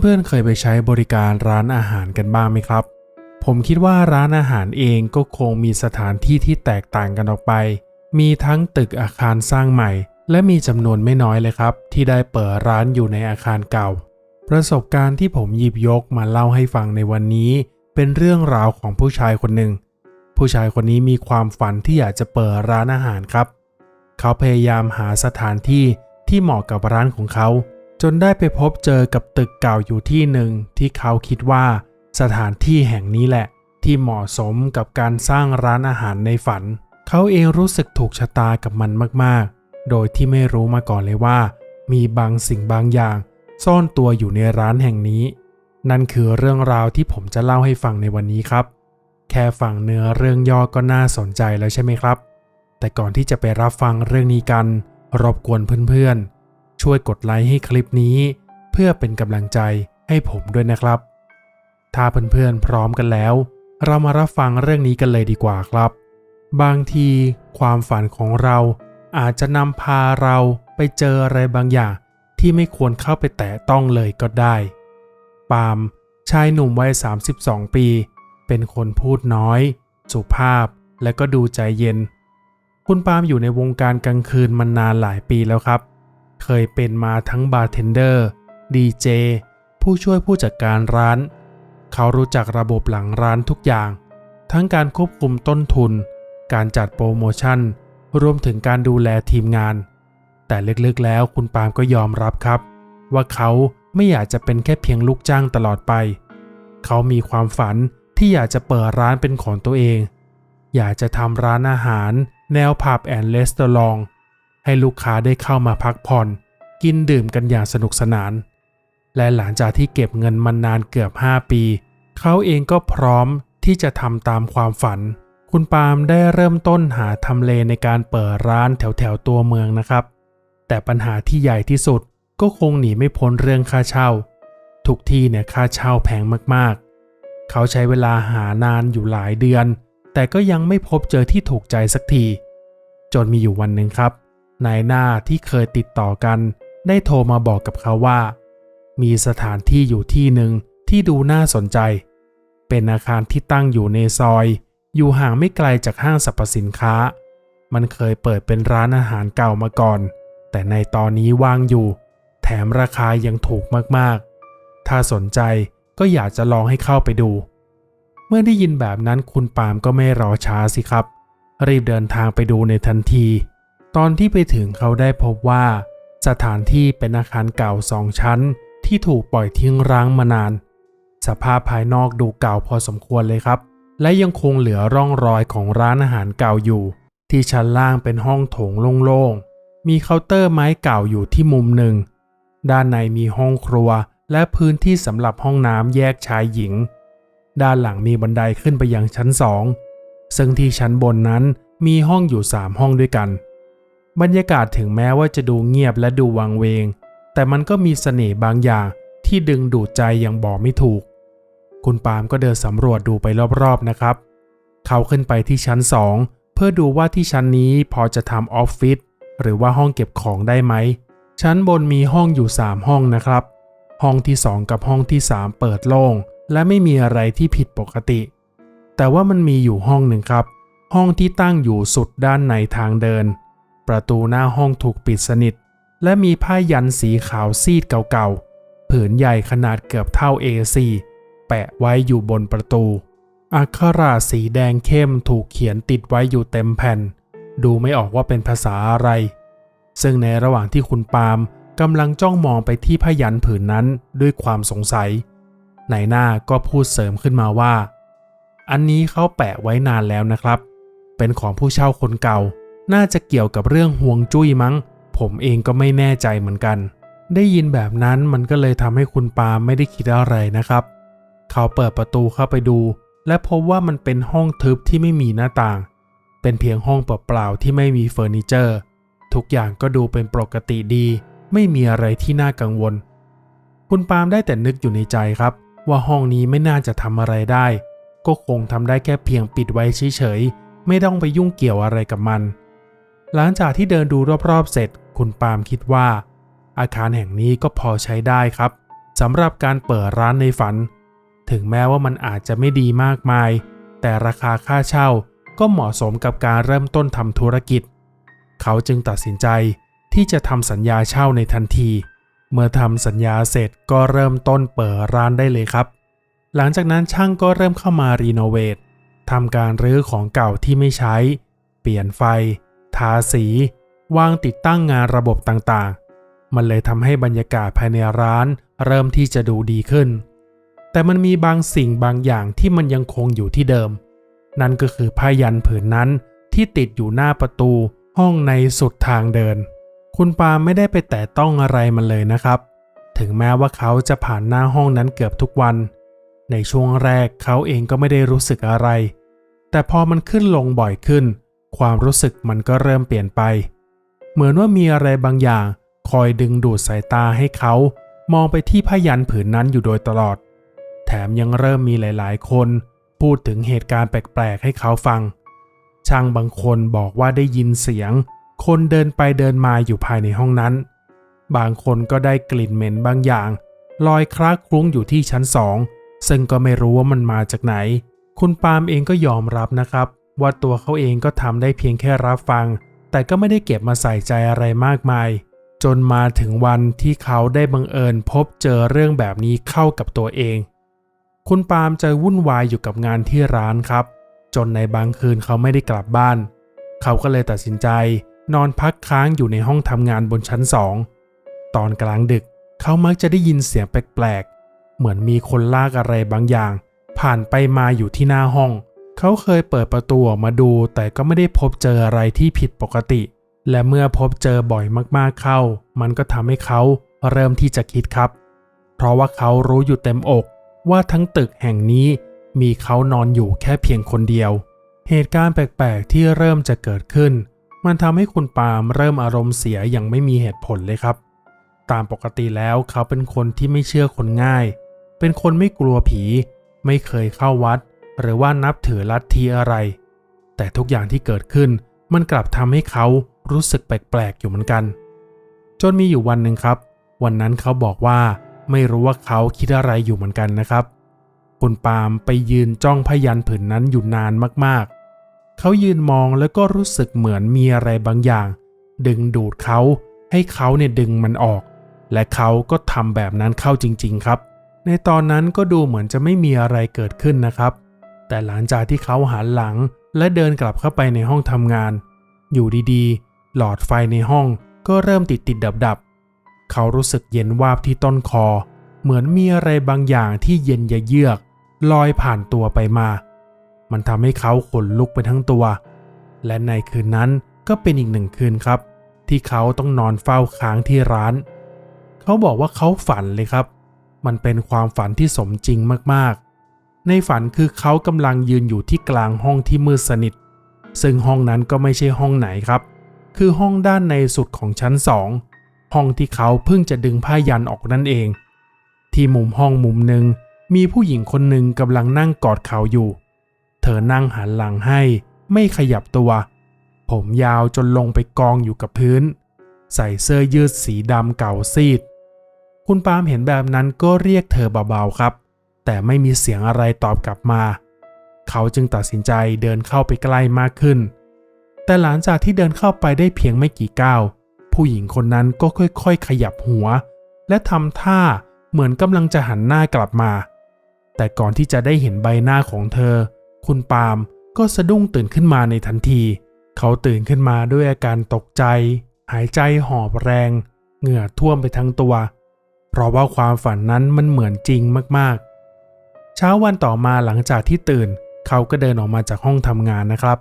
เพื่อนๆ เคยไปใช้บริการร้านอาหารกันบ้างไหมครับ ผมคิดว่าร้านอาหารเองก็คงมีสถานที่ที่แตกต่างกันออกไป มีทั้งตึกอาคารสร้างใหม่ และมีจำนวนไม่น้อยเลยครับ ที่ได้เปิดร้านอยู่ในอาคารเก่า ประสบการณ์ที่ผมหยิบยกมาเล่าให้ฟังในวันนี้ เป็นเรื่องราวของผู้ชายคนหนึ่ง ผู้ชายคนนี้มีความฝันที่อยากจะเปิดร้านอาหารครับ เขาพยายามหาสถานที่ที่เหมาะกับร้านของเขา จนได้ไปพบเจอกับตึกเก่าอยู่ที่หนึ่งที่เขาคิดว่าสถานที่แห่งนี้แหละ ที่เหมาะสมกับการสร้างร้านอาหารในฝัน เขาเองรู้สึกถูกชะตากับมันมากๆ โดยที่ไม่รู้มาก่อนเลยว่า มีบางสิ่งบางอย่าง ซ่อนตัวอยู่ในร้านแห่งนี้ นั่นคือเรื่องราวที่ผมจะเล่าให้ฟังในวันนี้ครับ แค่ฟังเนื้อเรื่องย่อก็น่าสนใจแล้วใช่ไหมครับ แต่ก่อนที่จะไปรับฟังเรื่องนี้กัน รบกวนเพื่อนๆ ช่วยกดไลค์ให้คลิปนี้ เพื่อเป็นกำลังใจให้ผมด้วยนะครับ ถ้าเพื่อนๆพร้อมกันแล้ว เรามารับฟังเรื่องนี้กันเลยดีกว่าครับ บางทีความฝันของเราอาจจะนำพาเราไปเจออะไรบางอย่างที่ไม่ควรเข้าไปแตะต้องเลยก็ได้ ปาล์มชายหนุ่มวัย 32 ปี เป็นคนพูดน้อย สุภาพและก็ดูใจเย็น คุณปาล์มอยู่ในวงการกลางคืนมานานหลายปีแล้วครับ เคยเป็นมาทั้งบาร์เทนเดอร์ดีเจผู้ช่วยผู้จัดการร้าน เขารู้จักระบบหลังร้านทุกอย่าง ทั้งการควบคุมต้นทุน การจัดโปรโมชั่น รวมถึงการดูแลทีมงาน แต่ลึกๆแล้วคุณปาล์มก็ยอมรับครับ ว่าเขาไม่อยากจะเป็นแค่เพียงลูกจ้างตลอดไป เขามีความฝันที่อยากจะเปิดร้านเป็นของตัวเอง อยากจะทำร้านอาหาร แนวผับแอนด์เลสเตอรอง ให้ลูกค้าได้เข้ามาพักผ่อน กินดื่มกันอย่างสนุกสนาน และหลังจากที่เก็บเงินมานานเกือบ 5 ปี เขาเองก็พร้อมที่จะทำตามความฝัน คุณปาล์มได้เริ่มต้นหาทำเลในการเปิดร้านแถวแถวๆตัวเมืองนะครับ แต่ปัญหาที่ใหญ่ที่สุดก็คงหนีไม่พ้นเรื่องค่าเช่า ทุกที่เนี่ยค่าเช่าแพงมากๆ เขาใช้เวลาหานานอยู่หลายเดือน แต่ก็ยังไม่พบเจอที่ถูกใจสักที จนมีอยู่วันหนึ่งครับ นายหน้าที่เคยติดต่อกัน ได้โทรมาบอกกับเขาว่า มีสถานที่อยู่ที่หนึ่งที่ดูน่าสนใจ เป็นอาคารที่ตั้งอยู่ในซอย อยู่ห่างไม่ไกลจากห้างสรรพสินค้า มันเคยเปิดเป็นร้านอาหารเก่ามาก่อน แต่ในตอนนี้ว่างอยู่ แถมราคายังถูกมากๆ ถ้าสนใจก็อยากจะลองให้เข้าไปดู เมื่อได้ยินแบบนั้นคุณปามก็ไม่รอช้าสิครับ รีบเดินทางไปดูในทันที ตอนที่ไปถึงเขาได้พบว่า สถานที่เป็นอาคารเก่าสองชั้นที่ถูกปล่อยทิ้งร้างมานาน สภาพภายนอกดูเก่าพอสมควรเลยครับ และยังคงเหลือร่องรอยของร้านอาหารเก่าอยู่ ที่ชั้นล่างเป็นห้องโถงโล่งๆ มีเคาน์เตอร์ไม้เก่าอยู่ที่มุมหนึ่ง ด้านในมีห้องครัวและพื้นที่สำหรับห้องน้ำแยกชายหญิง ด้านหลังมีบันไดขึ้นไปยังชั้นสองซึ่งที่ชั้นบนนั้นมีห้องอยู่3ห้องด้วยกัน บรรยากาศถึงแม้ว่าจะดูเงียบและดูวังเวง แต่มันก็มีเสน่ห์บางอย่างที่ดึงดูดใจอย่างบอกไม่ถูก คุณปาล์มก็เดินสำรวจดูไปรอบๆนะครับ เขาขึ้นไปที่ชั้น2เพื่อดูว่าที่ชั้นนี้พอจะทำออฟฟิศหรือว่าห้องเก็บของได้ไหม ชั้นบนมีห้องอยู่ 3 ห้องนะครับ ห้องที่ 2 กับห้องที่ 3 เปิดโล่ง และไม่มีอะไรที่ผิดปกติ แต่ว่ามันมีอยู่ห้องหนึ่งครับ ห้องที่ตั้งอยู่สุดด้านในทางเดิน ประตูหน้าห้องถูกปิดสนิท และมีผ้ายันสีขาวซีดเก่าๆ ผืนใหญ่ขนาดเกือบเท่า A4 แปะไว้อยู่บนประตู อักขระสีแดงเข้มถูกเขียนติดไว้อยู่เต็มแผ่น ดูไม่ออกว่าเป็นภาษาอะไร ซึ่งในระหว่างที่คุณปาล์มกำลังจ้องมองไปที่ผ้ายันผืนนั้นด้วยความสงสัยนายหน้าก็พูดเสริมขึ้นมาว่า อันนี้เขาแปะไว้นานแล้วนะครับ เป็นของผู้เช่าคนเก่า น่าจะเกี่ยวกับเรื่องห่วงจุ้ยมั้ง ผมเองก็ไม่แน่ใจเหมือนกัน ได้ยินแบบนั้นมันก็เลยทำให้คุณปาไม่ได้คิดอะไรนะครับ เขาเปิดประตูเข้าไปดู และพบว่ามันเป็นห้องทึบที่ไม่มีหน้าต่าง เป็นเพียงห้องเปล่าๆที่ไม่มีเฟอร์นิเจอร์ ทุกอย่างก็ดูเป็นปกติดี ไม่มีอะไรที่น่ากังวล คุณปาล์มได้แต่นึกอยู่ในใจครับ ว่าห้องนี้ไม่น่าจะทำอะไรได้ ก็คงทำได้แค่เพียงปิดไว้เฉยๆไม่ต้องไปยุ่งเกี่ยวอะไรกับมัน หลังจากที่เดินดูรอบๆเสร็จ คุณปาล์มคิดว่า อาคารแห่งนี้ก็พอใช้ได้ครับสำหรับการเปิดร้านในฝัน ถึงแม้ว่ามันอาจจะไม่ดีมากมาย แต่ราคาค่าเช่าก็เหมาะสมกับการเริ่มต้นทำธุรกิจ เขาจึงตัดสินใจที่จะทำสัญญาเช่าในทันที เมื่อทำสัญญาเสร็จก็เริ่มต้นเปิดร้านได้เลยครับ หลังจากนั้นช่างก็เริ่มเข้ามารีโนเวททำการรื้อของเก่าที่ไม่ใช้ เปลี่ยนไฟ ทาสี วางติดตั้งงานระบบต่างๆ มันเลยทำให้บรรยากาศภายในร้านเริ่มที่จะดูดีขึ้น แต่มันมีบางสิ่งบางอย่างที่มันยังคงอยู่ที่เดิม นั่นก็คือผ้ายันผืนนั้นที่ติดอยู่หน้าประตูห้องในสุดทางเดิน คุณปาไม่ได้ไปแตะต้องอะไรมันเลยนะครับ ถึงแม้ว่าเขาจะผ่านหน้าห้องนั้นเกือบทุกวัน ในช่วงแรกเขาเองก็ไม่ได้รู้สึกอะไร แต่พอมันขึ้นลงบ่อยขึ้น ความรู้สึกมันก็เริ่มเปลี่ยนไป เหมือนว่ามีอะไรบางอย่างคอยดึงดูดสายตาให้เขา มองไปที่ผ้ายันผืนนั้นอยู่โดยตลอด แถมยังเริ่มมีหลายๆ คน พูดถึงเหตุการณ์แปลกๆ ให้เขาฟัง ช่างบางคนบอกว่าได้ยินเสียง คนเดินไปเดินมาอยู่ภายในห้องนั้น บางคนก็ได้กลิ่นเหม็นบางอย่าง ลอยคลาคลุ้งอยู่ที่ชั้นสองซึ่งก็ไม่รู้ว่ามันมาจากไหน คุณปาล์มเองก็ยอมรับนะครับ ว่าตัวเขาเองก็ทำได้เพียงแค่รับฟัง แต่ก็ไม่ได้เก็บมาใส่ใจอะไรมากมาย จนมาถึงวันที่เขาได้บังเอิญพบเจอเรื่องแบบนี้เข้ากับตัวเอง คุณปาล์มจะวุ่นวายอยู่กับงานที่ร้านครับ จนในบางคืนเขาไม่ได้กลับบ้าน เขาก็เลยตัดสินใจ นอนพักค้างอยู่ในห้องทำงานบนชั้นสองตอนกลางดึกเขามักจะได้ยินเสียงแปลกๆ เหมือนมีคนลากอะไรบางอย่าง ผ่านไปมาอยู่ที่หน้าห้องเขาเคยเปิดประตูออกมาดูแต่ก็ไม่ได้พบเจออะไรที่ผิดปกติ และเมื่อพบเจอบ่อยมากๆเข้า มันก็ทำให้เขาเริ่มที่จะคิดครับ เพราะว่าเขารู้อยู่เต็มอกว่าทั้งตึกแห่งนี้มีเขานอนอยู่แค่เพียงคนเดียว เหตุการณ์แปลกๆที่เริ่มจะเกิดขึ้น มันทำให้คุณปาล์มเริ่มอารมณ์เสียอย่างไม่มีเหตุผลเลยครับ ตามปกติแล้วเขาเป็นคนที่ไม่เชื่อคนง่าย เป็นคนไม่กลัวผี ไม่เคยเข้าวัด หรือว่านับถือลัทธิอะไร แต่ทุกอย่างที่เกิดขึ้นมันกลับทำให้เขารู้สึกแปลกๆอยู่เหมือนกัน จนมีอยู่วันหนึ่งครับ วันนั้นเขาบอกว่าไม่รู้ว่าเขาคิดอะไรอยู่เหมือนกันนะครับ คุณปาล์มไปยืนจ้องพยันผืนนั้นอยู่นานมากๆ เขายืนมองแล้วก็รู้สึกเหมือนมีอะไรบางอย่าง ดึงดูดเขาให้เขาเนี่ยดึงมันออก และเขาก็ทำแบบนั้นเข้าจริง ๆ ครับ ในตอนนั้นก็ดูเหมือนจะไม่มีอะไรเกิดขึ้นนะครับ แต่หลังจากที่เขาหันหลังและเดินกลับเข้าไปในห้องทำงาน อยู่ดีๆ หลอดไฟในห้องก็เริ่มติดติดดับดับเขารู้สึกเย็นวาบที่ต้นคอ เหมือนมีอะไรบางอย่างที่เย็นยะเยือก ลอยผ่านตัวไปมา มันทำให้เขาขนลุกไปทั้งตัว และในคืนนั้นก็เป็นอีกหนึ่งคืนครับ ที่เขาต้องนอนเฝ้าค้างที่ร้าน เขาบอกว่าเขาฝันเลยครับ มันเป็นความฝันที่สมจริงมากๆ ในฝันคือเขากำลังยืนอยู่ที่กลางห้องที่มืดสนิท ซึ่งห้องนั้นก็ไม่ใช่ห้องไหนครับ คือห้องด้านในสุดของชั้นสองห้องที่เขาเพิ่งจะดึงผ้ายันออกนั่นเอง ที่มุมห้องมุมหนึ่งมีผู้หญิงคนหนึ่งกำลังนั่งกอดเขาอยู่ เธอนั่งหันหลังให้ ไม่ขยับตัว ผมยาวจนลงไปกองอยู่กับพื้น ใส่เสื้อยืดสีดำเก่าซีด คุณปาล์มเห็นแบบนั้นก็เรียกเธอเบาๆครับ แต่ไม่มีเสียงอะไรตอบกลับมา เขาจึงตัดสินใจเดินเข้าไปใกล้มากขึ้น แต่หลังจากที่เดินเข้าไปได้เพียงไม่กี่ก้าว ผู้หญิงคนนั้นก็ค่อยๆ ขยับหัว และทำท่าเหมือนกำลังจะหันหน้ากลับมา แต่ก่อนที่จะได้เห็นใบหน้าของเธอ คุณปาล์มก็สะดุ้งตื่นขึ้นมาในทันที เขาตื่นขึ้นมาด้วยอาการตกใจ หายใจหอบแรง เหงื่อท่วมไปทั้งตัว เพราะว่าความฝันนั้นมันเหมือนจริงมากๆ เช้าวันต่อมาหลังจากที่ตื่น เขาก็เดินออกมาจากห้องทำงานนะครับ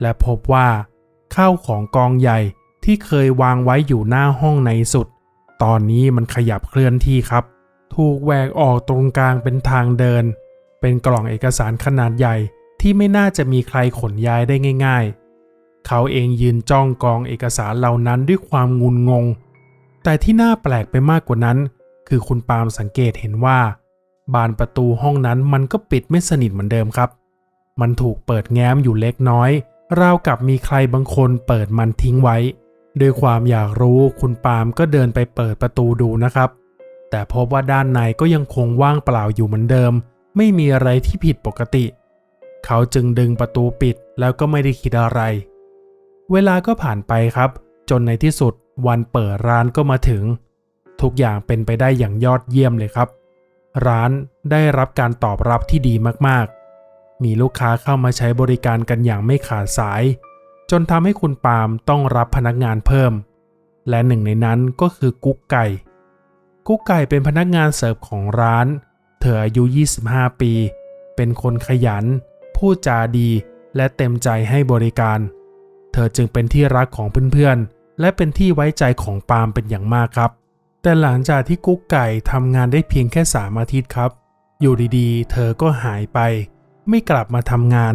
และพบว่า ข้าวของกองใหญ่ที่เคยวางไว้อยู่หน้าห้องในสุด ตอนนี้มันขยับเคลื่อนที่ครับ ถูกแหวกออกตรงกลางเป็นทางเดิน เป็นกล่องเอกสารขนาดใหญ่ที่ไม่น่าจะมีใครขนย้ายได้ง่าย ๆ เขาเองยืนจ้องกองเอกสารเหล่านั้นด้วยความงุนงง แต่ที่น่าแปลกไปมากกว่านั้น คือคุณปาล์มสังเกตเห็นว่า บานประตูห้องนั้นมันก็ปิดไม่สนิทเหมือนเดิมครับ มันถูกเปิดแง้มอยู่เล็กน้อย ราวกับมีใครบางคนเปิดมันทิ้งไว้ ด้วยความอยากรู้คุณปาล์มก็เดินไปเปิดประตูดูนะครับแแต่พบว่าด้านในก็ยังคงว่างเปล่าอยู่เหมือนเดิม ไม่มีอะไรที่ผิดปกติ เขาจึงดึงประตูปิดแล้วก็ไม่ได้คิดอะไร เวลาก็ผ่านไปครับ จนในที่สุดวันเปิดร้านก็มาถึง ทุกอย่างเป็นไปได้อย่างยอดเยี่ยมเลยครับ ร้านได้รับการตอบรับที่ดีมากๆ มีลูกค้าเข้ามาใช้บริการกันอย่างไม่ขาดสาย จนทำให้คุณปาล์มต้องรับพนักงานเพิ่ม และหนึ่งในนั้นก็คือกุ๊กไก่ กุ๊กไก่เป็นพนักงานเสิร์ฟของร้าน เธออายุ 25 ปี เป็นคนขยัน พูดจาดีและเต็มใจให้บริการ เธอจึงเป็นที่รักของเพื่อนๆ และเป็นที่ไว้ใจของปาล์มเป็นอย่างมากครับ แต่หลังจากที่กุ๊กไก่ทำงานได้เพียงแค่สามอาทิตย์ครับ อยู่ดีๆ เธอก็หายไป ไม่กลับมาทำงาน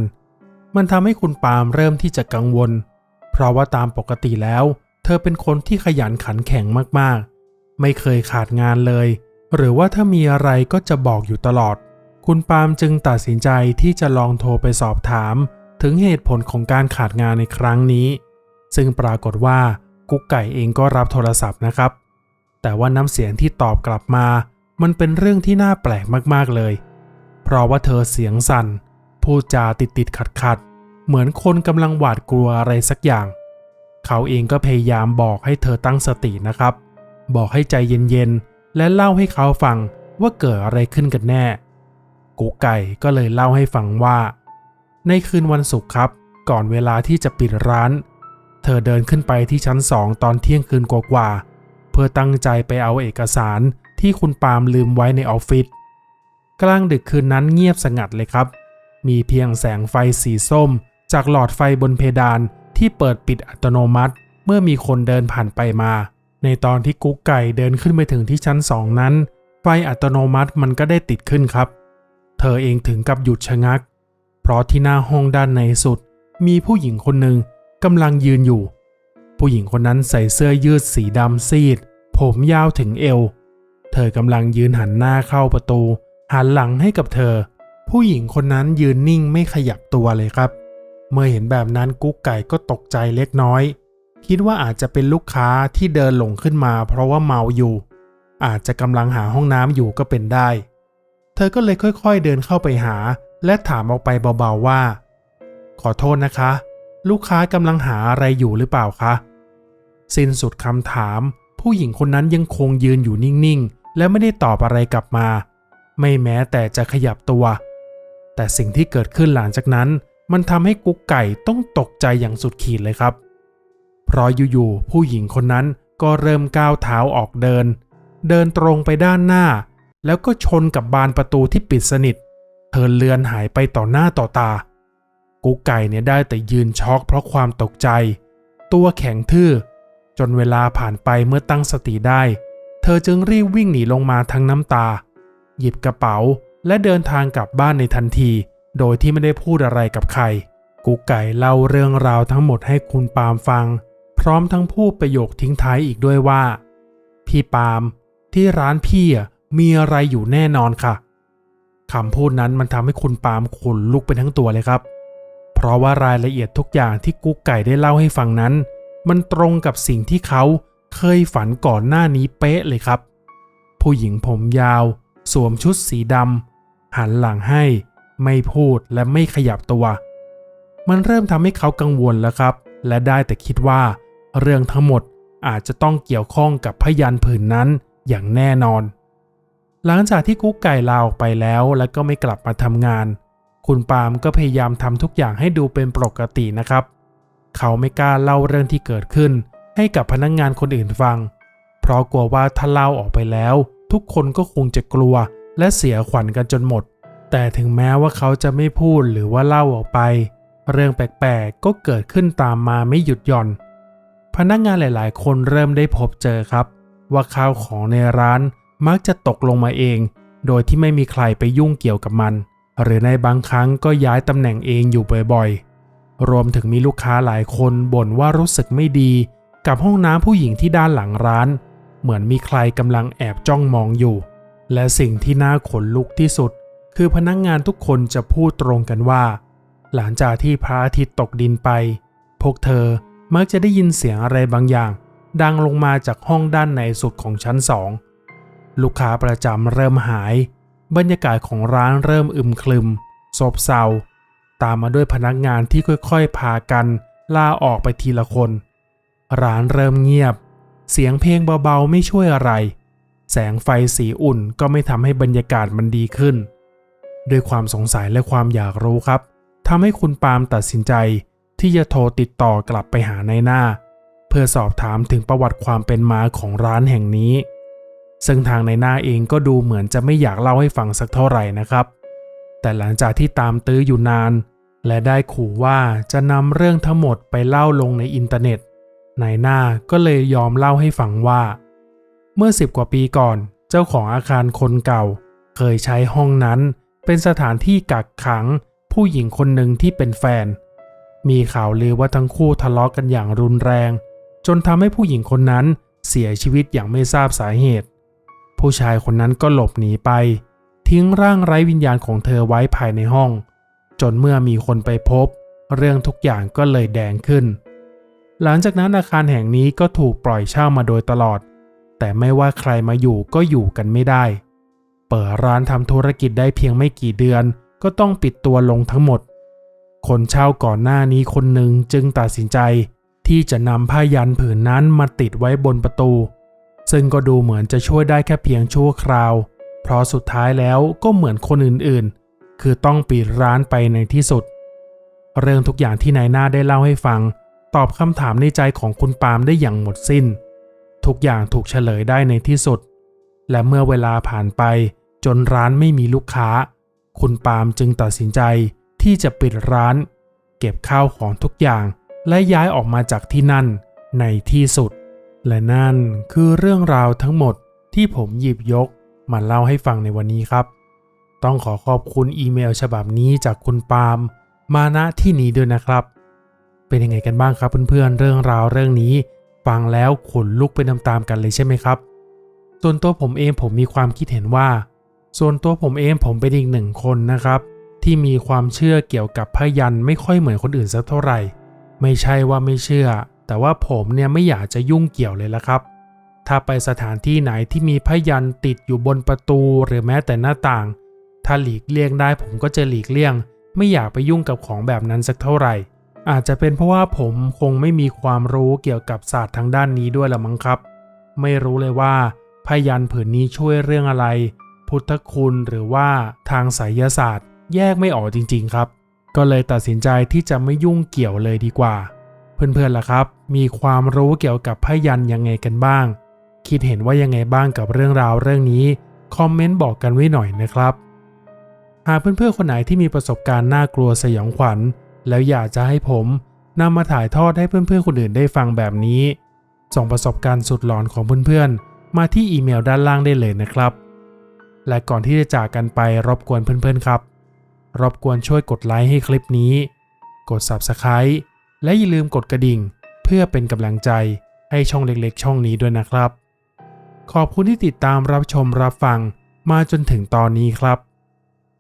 มันทำให้คุณปาล์มเริ่มที่จะกังวล เพราะว่าตามปกติแล้ว เธอเป็นคนที่ขยันขันแข็งมากๆ ไม่เคยขาดงานเลย หรือว่าถ้ามีอะไรก็จะบอกอยู่ตลอด คุณปาล์มจึงตัดสินใจที่จะลองโทรไปสอบถาม ถึงเหตุผลของการขาดงานในครั้งนี้ ซึ่งปรากฏว่ากุ๊กไก่เองก็รับโทรศัพท์นะครับ แต่ว่าน้ำเสียงที่ตอบกลับมา มันเป็นเรื่องที่น่าแปลกมากๆเลย เพราะว่าเธอเสียงสั่น พูดจาติดติดขัดขัด เหมือนคนกำลังหวาดกลัวอะไรสักอย่าง เขาเองก็พยายามบอกให้เธอตั้งสตินะครับ บอกให้ใจเย็นๆ และเล่าให้เขาฟังว่าเกิดอะไรขึ้นกันแน่กุ๊กไก่ก็เลยเล่าให้ฟังว่า ในคืนวันศุกร์ครับ ก่อนเวลาที่จะปิดร้าน เธอเดินขึ้นไปที่ชั้นสองตอนเที่ยงคืนกว่าๆ เพื่อตั้งใจไปเอาเอกสารที่คุณปาล์มลืมไว้ในออฟฟิศกลางดึกคืนนั้นเงียบสงัดเลยครับ มีเพียงแสงไฟสีส้ม จากหลอดไฟบนเพดานที่เปิดปิดอัตโนมัติ เมื่อมีคนเดินผ่านไปมา ในตอนที่กุ๊กไก่เดินขึ้นไปถึงที่ชั้นสองนั้น ไฟอัตโนมัติมันก็ได้ติดขึ้นครับ เธอเองถึงกับหยุดชะงัก เพราะที่หน้าห้องด้านในสุด มีผู้หญิงคนหนึ่งกำลังยืนอยู่ ผู้หญิงคนนั้นใส่เสื้อยืดสีดำซีด ผมยาวถึงเอว เธอกำลังยืนหันหน้าเข้าประตู หันหลังให้กับเธอ ผู้หญิงคนนั้นยืนนิ่งไม่ขยับตัวเลยครับ เมื่อเห็นแบบนั้นกุ๊กไก่ก็ตกใจเล็กน้อย คิดว่าอาจจะเป็นลูกค้าที่เดินหลงขึ้นมาเพราะว่าเมาอยู่ อาจจะกำลังหาห้องน้ำอยู่ก็เป็นได้ เธอก็เลยค่อยๆเดินเข้าไปหา และถามออกไปเบาๆว่า ขอโทษนะคะ ลูกค้ากำลังหาอะไรอยู่หรือเปล่าคะ สิ้นสุดคำถาม ผู้หญิงคนนั้นยังคงยืนอยู่นิ่งๆ และไม่ได้ตอบอะไรกลับมา ไม่แม้แต่จะขยับตัว แต่สิ่งที่เกิดขึ้นหลังจากนั้น มันทำให้กุ๊กไก่ต้องตกใจอย่างสุดขีดเลยครับ เพราะอยู่ๆผู้หญิงคนนั้นก็เริ่มก้าวเท้าออกเดิน เดินตรงไปด้านหน้า แล้วก็ชนกับบานประตูที่ปิดสนิท เธอเลือนหายไปต่อหน้าต่อตา กุ๊กไก่เนี่ยได้แต่ยืนช็อกเพราะความตกใจ ตัวแข็งทื่อ จนเวลาผ่านไปเมื่อตั้งสติได้ เธอจึงรีบวิ่งหนีลงมาทั้งน้ำตา หยิบกระเป๋าและเดินทางกลับบ้านในทันที โดยที่ไม่ได้พูดอะไรกับใคร กุ๊กไก่เล่าเรื่องราวทั้งหมดให้คุณปาล์มฟัง พร้อมทั้งพูดประโยคทิ้งท้ายอีกด้วยว่า พี่ปาล์มที่ร้านพี่มีอะไรอยู่แน่นอนค่ะคำพูดนั้นมันทำให้คุณปาล์มขนลุกไปทั้งตัวเลยครับ เพราะว่ารายละเอียดทุกอย่างที่กุ๊กไก่ได้เล่าให้ฟังนั้น มันตรงกับสิ่งที่เขาเคยฝันก่อนหน้านี้เป๊ะเลยครับ ผู้หญิงผมยาว สวมชุดสีดำหันหลังให้ ไม่พูดและไม่ขยับตัว มันเริ่มทำให้เขากังวลแล้วครับ และได้แต่คิดว่า เรื่องทั้งหมดอาจจะต้องเกี่ยวข้องกับพยานผืนนั้นอย่างแน่นอน หลังจากที่กุ๊กไก่ลาออกไปแล้วและก็ไม่กลับมาทำงาน คุณปาล์มก็พยายามทำทุกอย่างให้ดูเป็นปกตินะครับ เขาไม่กล้าเล่าเรื่องที่เกิดขึ้น ให้กับพนักงงานคนอื่นฟัง เพราะกลัวว่าถ้าเล่าออกไปแล้ว ทุกคนก็คงจะกลัวและเสียขวัญกันจนหมด แต่ถึงแม้ว่าเขาจะไม่พูดหรือว่าเล่าออกไป เรื่องแปลกๆก็เกิดขึ้นตามมาไม่หยุดหย่อน พนักงานหลาย ๆ คนเริ่มได้พบเจอครับ ว่าข้าวของในร้านมักจะตกลงมาเอง โดยที่ไม่มีใครไปยุ่งเกี่ยวกับมัน หรือในบางครั้งก็ย้ายตำแหน่งเองอยู่บ่อยๆ รวมถึงมีลูกค้าหลายคนบ่นว่ารู้สึกไม่ดี กับห้องน้ำผู้หญิงที่ด้านหลังร้าน เหมือนมีใครกำลังแอบจ้องมองอยู่ และสิ่งที่น่าขนลุกที่สุด คือพนักงงานทุกคนจะพูดตรงกันว่า หลังจากที่พระอาทิตย์ตกดินไป พวกเธอมักจะได้ยินเสียงอะไรบางอย่าง ดังลงมาจากห้องด้านในสุดของชั้นสองลูกค้าประจำเริ่มหาย บรรยากาศของร้านเริ่มอึมครึมซบเซา ตามมาด้วยพนักงานที่ค่อยๆ พากันลาออกไปทีละคน ร้านเริ่มเงียบ เสียงเพลงเบาๆไม่ช่วยอะไร แสงไฟสีอุ่นก็ไม่ทำให้บรรยากาศมันดีขึ้น ด้วยความสงสัยและความอยากรู้ครับทำให้คุณปาล์มตัดสินใจที่จะโทรติดต่อกลับไปหานายหน้า เพื่อสอบถามถึงประวัติความเป็นมาของร้านแห่งนี้ ซึ่งทางนายหน้าเองก็ดูเหมือนจะไม่อยากเล่าให้ฟังสักเท่าไหร่นะครับ แต่หลังจากที่ตามตื้ออยู่นาน และได้ขู่ว่าจะนำเรื่องทั้งหมดไปเล่าลงในอินเทอร์เน็ตนายหน้าก็เลยยอมเล่าให้ฟังว่า เมื่อสิบกว่าปีก่อน เจ้าของอาคารคนเก่า เคยใช้ห้องนั้น เป็นสถานที่กักขัง ผู้หญิงคนหนึ่งที่เป็นแฟน มีข่าวลือว่าทั้งคู่ทะเลาะกันอย่างรุนแรง จนทำให้ผู้หญิงคนนั้นเสียชีวิตอย่างไม่ทราบสาเหตุ ผู้ชายคนนั้นก็หลบหนีไป ทิ้งร่างไร้วิญญาณของเธอไว้ภายในห้อง จนเมื่อมีคนไปพบ เรื่องทุกอย่างก็เลยแดงขึ้น หลังจากนั้นอาคารแห่งนี้ก็ถูกปล่อยเช่ามาโดยตลอด แต่ไม่ว่าใครมาอยู่ก็อยู่กันไม่ได้ เปิดร้านทำธุรกิจได้เพียงไม่กี่เดือน ก็ต้องปิดตัวลงทั้งหมด คนเช่าก่อนหน้านี้คนหนึ่งจึงตัดสินใจ ที่จะนำผ้ายันผืนนั้นมาติดไว้บนประตู ซึ่งก็ดูเหมือนจะช่วยได้แค่เพียงชั่วคราว เพราะสุดท้ายแล้วก็เหมือนคนอื่นๆ คือต้องปิดร้านไปในที่สุด เรื่องทุกอย่างที่นายหน้าได้เล่าให้ฟัง ตอบคำถามในใจของคุณปาล์มได้อย่างหมดสิ้น ทุกอย่างถูกเฉลยได้ในที่สุด และเมื่อเวลาผ่านไป จนร้านไม่มีลูกค้า คุณปาล์มจึงตัดสินใจที่จะปิดร้าน เก็บข้าวของทุกอย่างและย้ายออกมาจากที่นั่นในที่สุด และนั่นคือเรื่องราวทั้งหมดที่ผมหยิบยกมาเล่าให้ฟังในวันนี้ครับ ต้องขอขอบคุณอีเมลฉบับนี้จากคุณปาล์มมาณที่นี้ด้วยนะครับ เป็นยังไงกันบ้างครับเพื่อนๆเรื่องราวเรื่องนี้ ฟังแล้วขนลุกไปตามๆกันเลยใช่ไหมครับ ส่วนตัวผมเองผมมีความคิดเห็นว่า ส่วนตัวผมเองผมเป็นอีกหนึ่งคนนะครับ ที่มีความเชื่อเกี่ยวกับพยันไม่ค่อยเหมือนคนอื่นสักเท่าไหร่ ไม่ใช่ว่าไม่เชื่อ แต่ว่าผมเนี่ยไม่อยากจะยุ่งเกี่ยวเลยละครับถ้าไปสถานที่ไหนที่มีพยันติดอยู่บนประตูหรือแม้แต่หน้าต่าง ถ้าหลีกเลี่ยงได้ผมก็จะหลีกเลี่ยง ไม่อยากไปยุ่งกับของแบบนั้นสักเท่าไหร่ อาจจะเป็นเพราะว่าผมคงไม่มีความรู้เกี่ยวกับศาสตร์ทางด้านนี้ด้วยละมั้งครับ ไม่รู้เลยว่าพยันผืนนี้ช่วยเรื่องอะไร พุทธคุณหรือว่าทางไสยศาสตร์ แยกไม่ออกจริง ๆ ครับ ก็เลยตัดสินใจที่จะไม่ยุ่งเกี่ยวเลยดีกว่า เพื่อนๆล่ะครับ มีความรู้เกี่ยวกับพยันยังไงกันบ้าง คิดเห็นว่ายังไงบ้างกับเรื่องราวเรื่องนี้คอมเมนต์บอกกันไว้หน่อยนะครับ หากเพื่อนๆคนไหนที่มีประสบการณ์น่ากลัวสยองขวัญ แล้วอยากจะให้ผมนำมาถ่ายทอดให้เพื่อนๆคนอื่นได้ฟังแบบนี้ ส่งประสบการณ์สุดหลอนของเพื่อนๆ มาที่อีเมลด้านล่างได้เลยนะครับ และก่อนที่จะจากกันไปรบกวนเพื่อนๆครับ รบกวนช่วยกดไลค์ให้คลิปนี้ กด Subscribe และอย่าลืมกดกระดิ่ง เพื่อเป็นกำลังใจให้ช่องเล็กๆ ช่องนี้ด้วยนะครับ ขอบคุณที่ติดตามรับชมรับฟังมาจนถึงตอนนี้ครับ